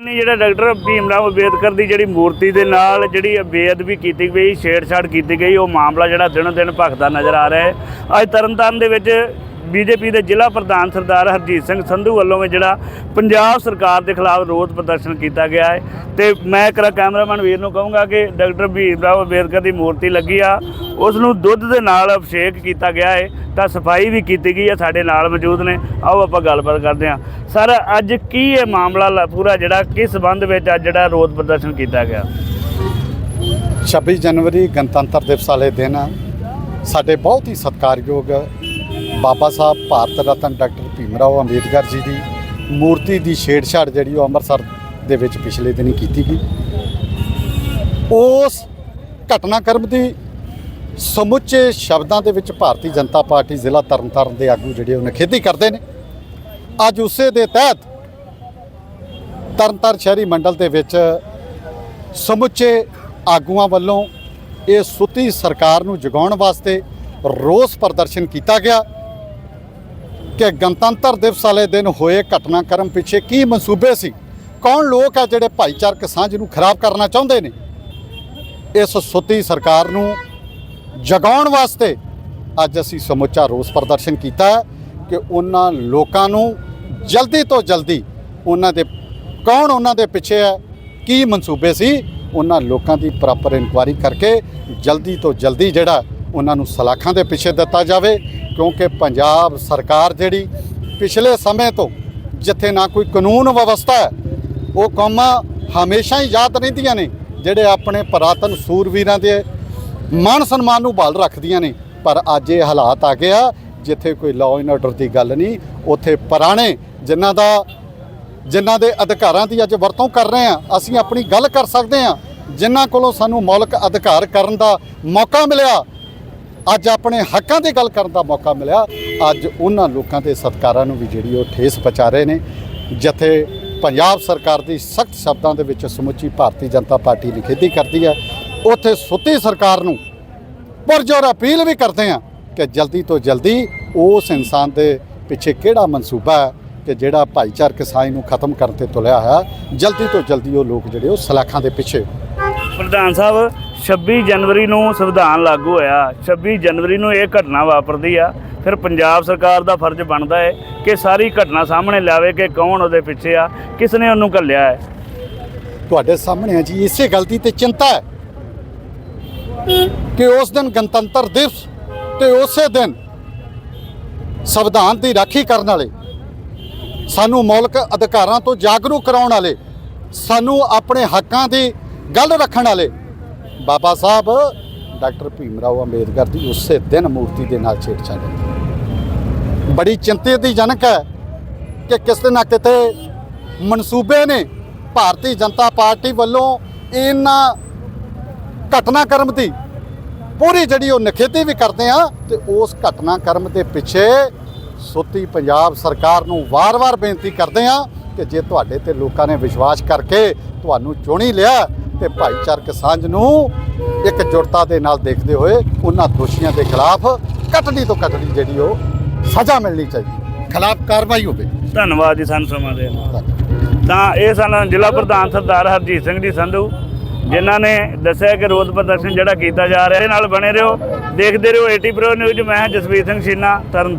ਨੇ ਜਿਹੜਾ ਡਾਕਟਰ ਭੀਮ ਭੀਮਰਾਵ ਅੰਬੇਦਕਰ ਦੀ ਜਿਹੜੀ ਮੂਰਤੀ ਦੇ ਨਾਲ ਜਿਹੜੀ ਬੇਅਦਬੀ ਕੀਤੀ ਗਈ, ਛੇੜਛਾੜ ਕੀਤੀ ਗਈ, ਉਹ ਮਾਮਲਾ ਜਿਹੜਾ ਦਿਨੋ ਦਿਨ ਭਖਦਾ ਨਜ਼ਰ ਆ ਰਿਹਾ ਹੈ। ਅੱਜ ਤਰਨਤਾਰਨ ਦੇ ਵਿੱਚ ਬੀਜੇਪੀ ਦੇ ਜ਼ਿਲ੍ਹਾ ਪ੍ਰਧਾਨ ਸਰਦਾਰ ਹਰਜੀਤ ਸਿੰਘ ਸੰਧੂ ਵੱਲੋਂ ਵੀ ਜਿਹੜਾ ਪੰਜਾਬ ਸਰਕਾਰ ਦੇ ਖਿਲਾਫ ਰੋਸ ਪ੍ਰਦਰਸ਼ਨ ਕੀਤਾ ਗਿਆ ਹੈ। ਤੇ ਮੈਂ ਇੱਕ ਕੈਮਰਾਮੈਨ ਵੀਰ ਨੂੰ ਕਹੂੰਗਾ ਕਿ ਡਾਕਟਰ ਭੀਮ ਭੀਮਰਾਵ ਅੰਬੇਦਕਰ ਦੀ ਮੂਰਤੀ ਲੱਗੀ ਆ, ਉਸ ਨੂੰ ਦੁੱਧ ਦੇ ਨਾਲ ਅਭਿਸ਼ੇਕ ਕੀਤਾ ਗਿਆ ਹੈ, ਤਾਂ ਸਫ਼ਾਈ ਵੀ ਕੀਤੀ ਗਈ ਹੈ, ਸਾਡੇ ਨਾਲ ਮੌਜੂਦ ਨੇ। ਆਓ ਆਪਾਂ ਗੱਲਬਾਤ ਕਰਦੇ ਹਾਂ। ਸਰ, ਅੱਜ ਕੀ ਇਹ ਮਾਮਲਾ ਲ- ਪੂਰਾ ਜਿਹੜਾ, ਕਿਸ ਸੰਬੰਧ ਵਿੱਚ ਅੱਜ ਜਿਹੜਾ ਰੋਸ ਪ੍ਰਦਰਸ਼ਨ ਕੀਤਾ ਗਿਆ? 26 ਜਨਵਰੀ ਗਣਤੰਤਰ ਦਿਵਸ ਵਾਲੇ ਦਿਨ ਸਾਡੇ ਬਹੁਤ ਹੀ ਸਤਿਕਾਰਯੋਗ ਬਾਬਾ ਸਾਹਿਬ ਭਾਰਤ ਰਤਨ ਡਾਕਟਰ ਭੀਮ ਰਾਓ ਅੰਬੇਦਕਰ ਜੀ ਦੀ ਮੂਰਤੀ ਦੀ ਛੇੜਛਾੜ ਜਿਹੜੀ ਉਹ ਅੰਮ੍ਰਿਤਸਰ ਦੇ ਵਿੱਚ ਪਿਛਲੇ ਦਿਨੀ ਕੀਤੀ ਗਈ। ਉਸ ਘਟਨਾਕ੍ਰਮ ਦੀ ਸਮੁੱਚੇ ਸ਼ਬਦਾਂ ਦੇ ਵਿੱਚ ਭਾਰਤੀ ਜਨਤਾ ਪਾਰਟੀ ਜ਼ਿਲ੍ਹਾ ਤਰਨਤਾਰਨ ਦੇ ਆਗੂ ਜਿਹੜੇ ਉਹ ਨਿਖੇਧੀ ਕਰਦੇ ਨੇ। ਅੱਜ ਉਸੇ ਦੇ ਤਹਿਤ ਤਰਨਤਾਰਨ ਸ਼ਹਿਰੀ ਮੰਡਲ ਦੇ ਵਿੱਚ ਸਮੁੱਚੇ ਆਗੂਆਂ ਵੱਲੋਂ ਇਹ ਸੁੱਤੀ ਸਰਕਾਰ ਨੂੰ ਜਗਾਉਣ ਵਾਸਤੇ ਰੋਸ ਪ੍ਰਦਰਸ਼ਨ ਕੀਤਾ ਗਿਆ ਕਿ ਗਣਤੰਤਰ ਦਿਵਸ ਵਾਲੇ ਦਿਨ ਹੋਏ ਘਟਨਾਕ੍ਰਮ ਪਿੱਛੇ ਕੀ ਮਨਸੂਬੇ ਸੀ? ਕੌਣ ਲੋਕ ਆ ਜਿਹੜੇ ਭਾਈਚਾਰਕ ਸਾਂਝ ਨੂੰ ਖਰਾਬ ਕਰਨਾ ਚਾਹੁੰਦੇ ਨੇ? ਇਸ ਸੁੱਤੀ ਸਰਕਾਰ ਨੂੰ ਜਗਾਉਣ ਵਾਸਤੇ ਅੱਜ ਅਸੀਂ ਸਮੁੱਚਾ ਰੋਸ ਪ੍ਰਦਰਸ਼ਨ ਕੀਤਾ ਕਿ ਉਹਨਾਂ ਲੋਕਾਂ ਨੂੰ ਜਲਦੀ ਤੋਂ ਜਲਦੀ ਉਹਨਾਂ ਦੇ ਕੌਣ ਉਹਨਾਂ ਦੇ ਪਿੱਛੇ ਹੈ, ਕੀ ਮਨਸੂਬੇ ਸੀ, ਉਹਨਾਂ ਲੋਕਾਂ ਦੀ ਪ੍ਰੋਪਰ ਇਨਕੁਆਇਰੀ ਕਰਕੇ ਜਲਦੀ ਤੋਂ ਜਲਦੀ ਜਿਹੜਾ ਉਹਨਾਂ ਨੂੰ ਸਲਾਖਾਂ ਦੇ ਪਿੱਛੇ ਦਿੱਤਾ ਜਾਵੇ, ਕਿਉਂਕਿ ਪੰਜਾਬ ਸਰਕਾਰ ਜਿਹੜੀ ਪਿਛਲੇ ਸਮੇਂ ਤੋਂ ਜਿੱਥੇ ਨਾ ਕੋਈ ਕਾਨੂੰਨ ਵਿਵਸਥਾ ਹੈ, ਉਹ ਕੌਮਾਂ ਹਮੇਸ਼ਾ ਹੀ ਯਾਦ ਰਹਿੰਦੀਆਂ ਨੇ, ਜਿਹੜੇ ਆਪਣੇ ਪੁਰਾਤਨ ਸੂਰਵੀਰਾਂ ਦੇ ਮਾਨ ਸਨਮਾਨ ਨੂੰ ਬਹਾਲ ਰੱਖਦੀਆਂ ਨੇ, ਪਰ ਅੱਜ ਇਹ ਹਾਲਾਤ ਆ ਗਏ ਆ, ਜਿੱਥੇ ਕੋਈ ਲਾਅ ਐਂਡ ਆਰਡਰ ਦੀ ਗੱਲ ਨਹੀਂ, ਉੱਥੇ ਪੁਰਾਣੇ ਜਿਨ੍ਹਾਂ ਦਾ ਜਿਨ੍ਹਾਂ ਦੇ ਅਧਿਕਾਰਾਂ ਦੀ ਅੱਜ ਵਰਤੋਂ ਕਰ ਰਹੇ ਆ ਅਸੀਂ ਆਪਣੀ ਗੱਲ ਕਰ ਸਕਦੇ ਆ ਜਿਨ੍ਹਾਂ ਕੋਲੋਂ ਸਾਨੂੰ ਮੌਲਿਕ ਅਧਿਕਾਰ ਕਰਨ ਦਾ ਮੌਕਾ ਮਿਲਿਆ, ਅੱਜ ਆਪਣੇ ਹੱਕਾਂ ਦੀ ਗੱਲ ਕਰਨ ਦਾ ਮੌਕਾ ਮਿਲਿਆ, ਅੱਜ ਉਹਨਾਂ ਲੋਕਾਂ ਦੇ ਸਤਕਾਰਾਂ ਨੂੰ ਵੀ ਜਿਹੜੀ ਉਹ ਠੇਸ ਪਹੁੰਚਾ ਰਹੇ ਨੇ, ਜਿੱਥੇ ਪੰਜਾਬ ਸਰਕਾਰ ਦੀ ਸਖਤ ਸ਼ਬਦਾਂ ਦੇ ਵਿੱਚ ਸਮੁੱਚੀ ਭਾਰਤੀ ਜਨਤਾ ਪਾਰਟੀ ਨਿਖੇਧੀ ਕਰਦੀ ਹੈ, ਉੱਥੇ ਸੁੱਤੀ ਸਰਕਾਰ ਨੂੰ ਪੁਰਜੋਰ ਅਪੀਲ ਵੀ ਕਰਦੇ ਆ ਕਿ ਜਲਦੀ ਤੋਂ ਜਲਦੀ ਉਸ ਇਨਸਾਨ ਦੇ ਪਿੱਛੇ ਕਿਹੜਾ ਮਨਸੂਬਾ ਹੈ ਕਿ ਜਿਹੜਾ ਭਾਈਚਾਰਕ ਸਾਂਝ ਨੂੰ ਖਤਮ ਕਰਨ ਤੇ ਤੁਲਿਆ ਹੋਇਆ ਜਲਦੀ ਤੋਂ ਜਲਦੀ ਉਹ ਲੋਕ ਜਿਹੜੇ ਉਹ ਸਲਾਖਾਂ ਦੇ ਪਿੱਛੇ। ਪ੍ਰਧਾਨ ਸਾਹਿਬ 26 ਜਨਵਰੀ ਨੂੰ ਸੰਵਿਧਾਨ ਲਾਗੂ ਹੋਇਆ। 26 ਜਨਵਰੀ ਨੂੰ ਇਹ ਘਟਨਾ ਵਾਪਰਦੀ ਆ। ਫਿਰ ਪੰਜਾਬ ਸਰਕਾਰ ਦਾ ਫਰਜ਼ ਬਣਦਾ ਹੈ ਕਿ ਸਾਰੀ ਘਟਨਾ ਸਾਹਮਣੇ ਲਿਆਵੇ ਕਿ ਕੌਣ ਉਹਦੇ ਪਿੱਛੇ ਆ ਕਿਸ ਨੇ ਉਹਨੂੰ ਘੱਲਿਆ ਹੈ ਤੁਹਾਡੇ ਸਾਹਮਣੇ ਹੈ ਜੀ ਇਸੇ ਗਲਤੀ ਤੇ ਚਿੰਤਾ ਹੈ ਕਿ ਉਸ ਦਿਨ ਗਣਤੰਤਰ ਦਿਵਸ ਤੇ ਉਸੇ ਦਿਨ ਸੰਵਿਧਾਨ ਦੀ ਰਾਖੀ ਕਰਨ ਵਾਲੇ ਸਾਨੂੰ ਮੌਲਿਕ ਅਧਿਕਾਰਾਂ ਤੋਂ ਜਾਗਰੂਕ ਕਰਾਉਣ ਵਾਲੇ, ਸਾਨੂੰ ਆਪਣੇ ਹੱਕਾਂ ਦੀ ਗੱਲ ਰੱਖਣ ਵਾਲੇ ਬਾਬਾ ਸਾਹਿਬ, ਡਾਕਟਰ ਭੀਮ ਰਾਓ ਅੰਬੇਦਕਰ ਦੀ ਉਸੇ ਦਿਨ ਮੂਰਤੀ ਦੇ ਨਾਲ ਛੇੜਛਾੜ ਹੋਈ। ਬੜੀ ਚਿੰਤਿਤ ਦੀ ਜਨਕ ਹੈ ਕਿ ਕਿਸੇ ਨਾ ਕਿਤੇ ਮਨਸੂਬੇ ਨੇ ਭਾਰਤੀ ਜਨਤਾ ਪਾਰਟੀ ਵੱਲੋਂ ਇਹਨਾਂ ਘਟਨਾਕ੍ਰਮ ਦੀ ਪੂਰੀ ਜਿਹੜੀ ਉਹ ਨਿਖੇਧੀ ਵੀ ਕਰਦੇ ਆ, ਤੇ ਉਸ ਘਟਨਾਕ੍ਰਮ ਦੇ ਪਿੱਛੇ ਸੁੱਤੀ ਪੰਜਾਬ ਸਰਕਾਰ ਨੂੰ ਵਾਰ-ਵਾਰ ਬੇਨਤੀ ਕਰਦੇ ਆ ਕਿ ਜੇ ਤੁਹਾਡੇ ਤੇ ਲੋਕਾਂ ਨੇ ਵਿਸ਼ਵਾਸ ਕਰਕੇ ਤੁਹਾਨੂੰ ਚੁਣੀ ਲਿਆ ਤੇ ਭਾਈਚਾਰਕ ਸਾਂਝ ਨੂੰ ਇੱਕ ਜੁੜਤਾ ਦੇ ਨਾਲ ਦੇਖਦੇ ਹੋਏ ਉਹਨਾਂ ਦੋਸ਼ੀਆਂ ਦੇ ਖਿਲਾਫ ਕਟੜੀ ਤੋਂ ਕਟੜੀ ਜਿਹੜੀ ਉਹ ਸਜ਼ਾ ਮਿਲਣੀ ਚਾਹੀਦੀ ਖਿਲਾਫ ਕਾਰਵਾਈ ਹੋਵੇ। ਧੰਨਵਾਦ ਜੀ ਸਾਨੂੰ ਸਮਾਂ ਦੇਣ। ਤਾਂ ਇਹ ਸਨ ਜ਼ਿਲ੍ਹਾ ਪ੍ਰਧਾਨ ਸਰਦਾਰ ਹਰਜੀਤ ਸਿੰਘ ਜੀ ਸੰਧੂ ਜਿਨ੍ਹਾਂ ਨੇ ਦੱਸਿਆ ਕਿ ਰੋਸ ਪ੍ਰਦਰਸ਼ਨ ਜਿਹੜਾ ਕੀਤਾ ਜਾ ਰਿਹਾ ਇਹਦੇ ਨਾਲ ਬਣੇ ਰਹੋ ਦੇਖਦੇ ਰਹੋ ਏਟੀ ਪ੍ਰੋ ਨਿਊਜ਼ ਮੈਂ ਹਾਂ ਜਸਵੀਰ ਸਿੰਘ ਛੀਨਾ ਤਰਨ